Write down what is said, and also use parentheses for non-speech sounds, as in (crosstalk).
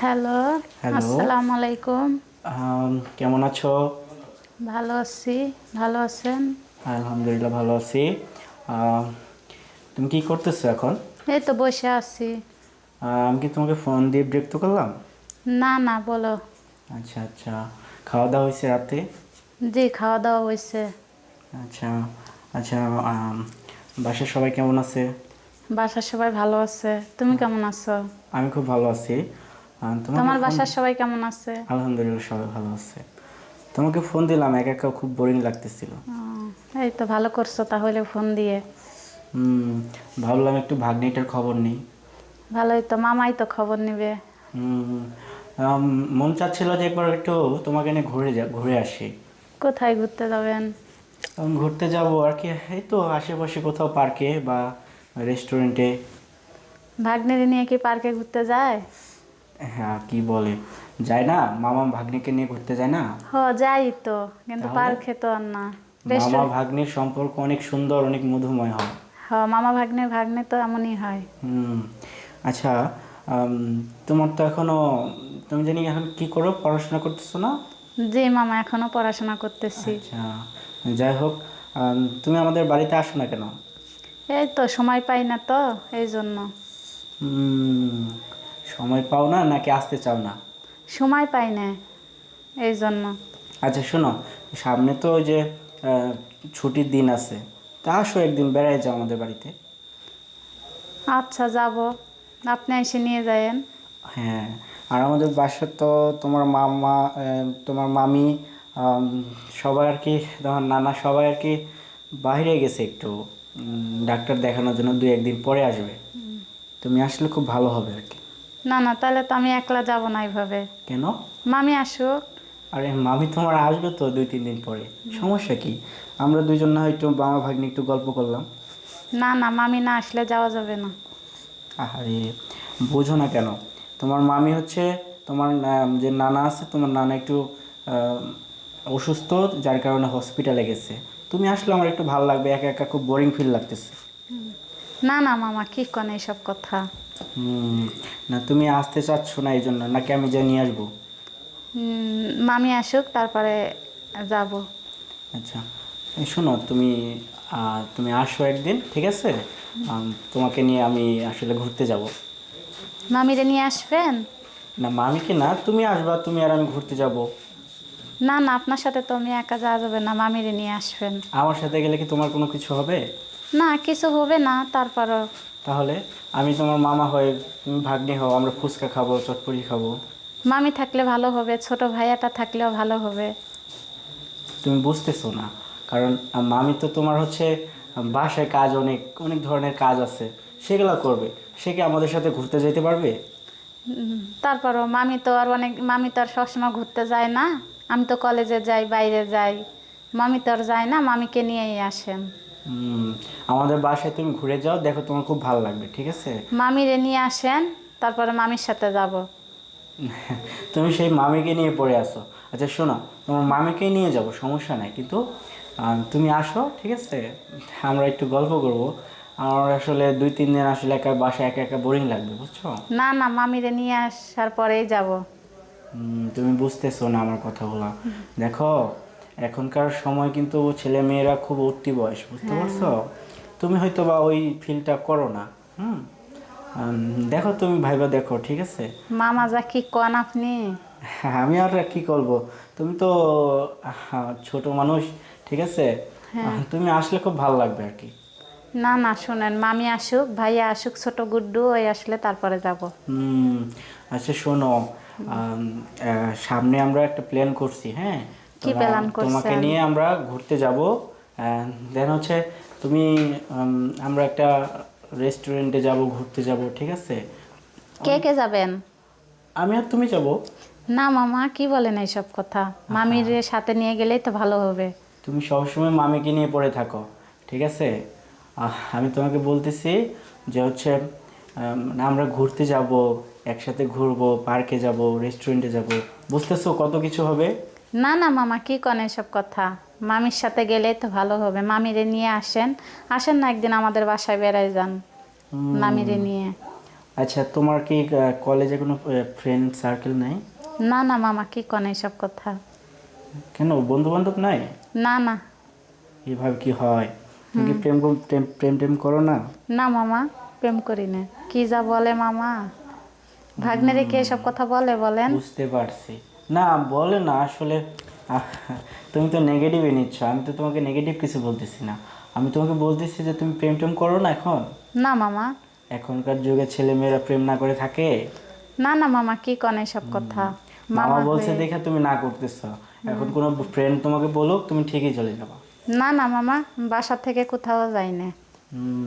Hello আসসালামু আলাইকুম কেমন আছো? ভালো আছি ভালো আছেন? আলহামদুলিল্লাহ ভালো আছি। তুমি কি করতেছো এখন? এই তো বসে আছি। আমি কি তোমাকে ফোন দিয়ে বিরক্ত করলাম? না না বলো। আচ্ছা আচ্ছা। খাওয়া দাওয়া হয়েছে রাতে? জি খাওয়া দাওয়া হয়েছে। আচ্ছা আচ্ছা বাসার সবাই কেমন আছে? বাসার সবাই ভালো আছে। তুমি কেমন আছো? আমি খুব ভালো আছি। তোমার বাসার সবাই কেমন আছে? আলহামদুলিল্লাহ সবাই ভালো আছে। তোমাকে ফোন দিলাম একা একা খুব বোরিং লাগতেছিল। এই তো ভালো করছ তাহলে ফোন দিয়ে। হুম ভাবলাম একটু ভাগ্নিটার খবর নেই। ভালোই তো মামাই তো খবর নিবে। হুম, আম, মন চাচ্ছিল যে একবার একটু তোমাকে নিয়ে ঘুরে যা ঘুরে আসি। কোথায় ঘুরতে যাবেন? আমি ঘুরতে যাব আর কি এই তো আশেপাশে কোথাও পার্কে বা রেস্টুরেন্টে ভাগ্নের নিয়ে কি পার্কে ঘুরতে যায়? হ্যাঁ কি বলে? যায় না? মামা ভাগ্নিকে নিয়ে ঘুরতে যায় না? হ যাই তো কিন্তু তাহলে? পার্কে তো আর না। মামা ভাগ্নির সম্পর্ক অনেক সুন্দর অনেক মধুময় হয়। হ মামা ভাগ্নে ভাগ্নে তো এমনই হয়। হুম আচ্ছা তোমার তো এখনও তুমি জানি এখন কি করো? পড়াশোনা করতেছো না? জি মামা এখনও পড়াশোনা করতেছি। আচ্ছা যাই হোক তুমি আমাদের বাড়িতে আসো না কেন? এই তো সময় পাই না তো এই জন্য। হুম, সময় পাও না নাকি আসতে চাও না? সময় পাই না এই জন্য। আচ্ছা শোনো সামনে তো ওই যে আহ, ছুটির দিন আছে। তা আসো একদিন বেড়াই যাও আমাদের বাড়িতে। আচ্ছা যাব। আপনি এসে নিয়ে যায়েন। হ্যাঁ আর আমাদের বাসার তো তোমার মামা আহ, তোমার মামি আম, সবাই আর কি তোমার নানা সবাই আর কি বাইরে গেছে একটু। উম, ডাক্তার দেখানোর জন্য দুই একদিন পরে আসবে। তুমি আসলে খুব ভালো হবে আর কি। না না তাহলে তো আমি একলা যাব না এইভাবে। কেন? মামি আসুক। আরে মামি তোমার আসবে তো দুই তিন দিন পরে। সমস্যা কি? আমরা দুইজন না একটু মামা ভাগ্নি একটু গল্প করলাম। না না মামি না আসলে যাওয়া যাবে না। আরে বোঝো না কেন? তোমার মামি হচ্ছে তোমার যে নানা আছে তোমার নানা একটু অসুস্থ যার কারণে হসপিটালে গেছে। তুমি আসলে আমার একটু ভালো লাগবে একা একা খুব বোরিং ফিল লাগতেছে। না না মামা কি কন এইসব কথা? না তুমি আসতে চাচ্ছ না এই জন্য? নাকি আমি যা নিয়ে আসব? মামি আসুক তারপরে যাব। আচ্ছা এই শোনো তুমি আহ, তুমি আসো একদিন ঠিক আছে? আম, তোমাকে নিয়ে আমি আসলে ঘুরতে যাব। মামিরে নিয়ে আসবেন? না মামিকে না তুমি আসবা তুমি আর আমি ঘুরতে যাব। না না আপনার সাথে তো আমি একা যাওয়া যাবে না মামিরে নিয়ে আসবেন। আমার সাথে গেলে কি তোমার কোনো কিছু হবে? না কিছু হবে না তারপরও। তাহলে আমি তোমার মামা হয়ে তুমি ভাগ্নি হও আমরা ফুচকা খাব চটপটি খাব। মামি থাকলে ভালো হবে ছোট ভাইয়াটা থাকলেও ভালো হবে। তুমি বুঝতেছো না কারণ মামি তো তোমার হচ্ছে বাসায় কাজ অনেক অনেক ধরনের কাজ আছে সেগুলো করবে। সে কি আমাদের সাথে ঘুরতে যেতে পারবে? তারপরও মামি তো আর অনেক মামি তো আর সবসময় ঘুরতে যায় না। আমি তো কলেজে যাই বাইরে যাই। মামি তো আর যায় না মামিকে নিয়েই আসেন। আমাদের বাসায় তুমি ঘুরে যাও দেখো তোমার খুব ভালো লাগবে ঠিক আছে? মামিরে নিয়ে আসেন তারপরে মামির সাথে যাব। (laughs) তুমি সেই মামিকে নিয়ে পড়ে আসো আচ্ছা শোনো তোমার মামিকে নিয়ে যাব সমস্যা নাই কিন্তু তুমি আসো ঠিক আছে? আমরা একটু গল্প করব। আমার আসলে দুই তিন দিন আসলে একা বাসায় একা একা বোরিং লাগবে বুঝছ? না না মামিরে নিয়ে আসার পরেই যাব। তুমি বুঝতেছো না আমার কথাগুলো। দেখো এখনকার সময় কিন্তু ছেলে মেয়েরা খুব উঠতি বয়স বুঝতে পারছ? তুমি হয়তো বা ওই ফিলটা করো না হুম? দেখো তুমি ভাইবা দেখো ঠিক আছে? মামা যা কি কন আপনি? হ্যাঁ, আমি আর কি করব? তুমি তো ছোট মানুষ ঠিক আছে? তুমি আসলে খুব ভালো লাগবে আর কি। না না শুনেন মামি আসুক ভাইয়া আসুক ছোট গুড্ডু ওই আসলে তারপরে যাব। হুম আচ্ছা শোনো সামনে আমরা একটা প্ল্যান করছি হ্যাঁ? কি plan করছেন? তোমাকে নিয়ে আমরা ঘুরতে যাব। দেন হচ্ছে তুমি আমরা একটা রেস্টুরেন্টে যাব ঘুরতে যাব ঠিক আছে? কে কে যাবেন? আমি আর তুমি যাব। না মামা কি বলেন এইসব কথা? মামির সাথে নিয়ে গেলেই তো ভালো হবে। তুমি সবসময় মামিকে নিয়ে পড়ে থাকো ঠিক আছে? আমি তোমাকে বলতেছি যে হচ্ছে আমরা ঘুরতে যাব একসাথে ঘুরবো পার্কে যাব রেস্টুরেন্টে যাব। বুঝতেছো কত কিছু হবে? না না মামা কি কন এসব কথা? মামির সাথে গেলে তো ভালো হবে। মামিরে নিয়ে আসেন। আসেন না একদিন আমাদের বাসায় বেড়াই যান। মামিরে নিয়ে। আচ্ছা তোমার কি কলেজে কোনো ফ্রেন্ড সার্কেল নাই? না না মামা কি কন এইসব কথা? কেন বন্ধু বান্ধব নাই? না না। এভাবে কি হয়? তুমি কি প্রেম প্রেম প্রেম টেম করো না? না মামা প্রেম করি না। কি যা বলে মামা? ভাগ্নেরে কি এসব কথা বলে বলেন? বুঝতে পারছি। না বলে না আসলে তুমি তো নেগেটিভে নিচ্ছ আমি তো তোমাকে নেগেটিভ কিছু বলতেছি না। আমি তোমাকে বলতেছি যে তুমি প্রেম টেম করো না এখন? না মামা। এখনকার যুগে ছেলে মেয়েরা প্রেম না করে থাকে? না না মামা কি কন এসব কথা? মামা বলছে দেখে তুমি না করতেছ। এখন কোনো ফ্রেন্ড তোমাকে বলুক তুমি ঠিকই চলে যাবা। না না মামা বাসা থেকে কোথাও যাই না